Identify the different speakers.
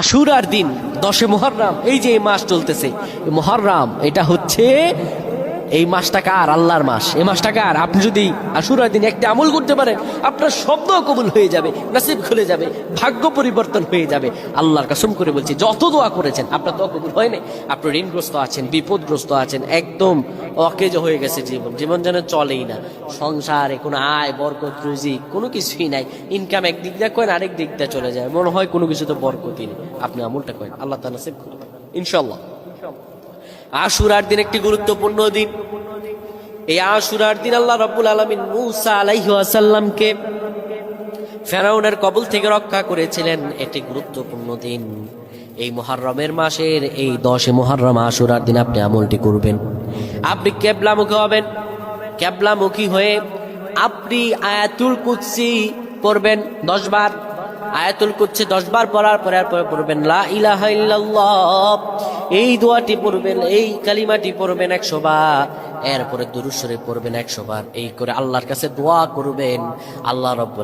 Speaker 1: আশুরার দিন দশে মহররাম এই যে মাস চলতেছে। মহারাম এটা হচ্ছে এই মাসটা কার? আল্লাহর মাস। এই মাসটা কার? আপনি যদি আশুরার দিন একটা আমল করতে পারেন, আপনার শব্দ কবুল হয়ে যাবে, নসিব খুলে যাবে, ভাগ্য পরিবর্তন হয়ে যাবে। আল্লাহর কাসম করে বলছি, যত দোয়া করেছেন, আপনার দোয়া কবুল হয়নি আপনি ঋণগ্রস্ত আছেন, বিপদগ্রস্ত আছেন, একদম অকেজ হয়ে গেছে জীবন। জীবন যেন চলেই না। সংসারে কোনো আয়, বরকত, রুজি, কোনো কিছুই নাই। ইনকাম একদিক দিয়ে করেন, আরেক দিক দিয়ে চলে যায়। মনে হয় কোনো কিছু তো বরকতই নেই। আপনি আমলটা করেন, আল্লাহ তালা সেভ করে দেন। ইনশাল্লাহ আশুরার দিন একটি গুরুত্বপূর্ণ দিন। এই আশুরার দিন আল্লাহ রাব্বুল আলামিন মুসা আলাইহি ওয়াসাল্লামকে ফেরাউনের কবল থেকে রক্ষা করেছিলেন। এটি গুরুত্বপূর্ণ দিন। এই মহারমের মাসের এই দশে মহারম আশুরার দিন আপনি আমলটি করবেন। আপনি কেবলামুখী হবেন। কেবলামুখী হয়ে আপনি আয়াতুল কুৎসি পড়বেন দশ বার। আয়াতুল কুচ্ছে দশ বার পড়ার পরে আর পরে পড়বেন, লা এই দোয়াটি পড়বেন, এই কালিমাটি পড়বেন একশো বার, এরপরে দুরুশ্বরে পড়বেন একশো বার, এই করে আল্লাহর কাছে দোয়া করবেন, আল্লাহ রব্বুল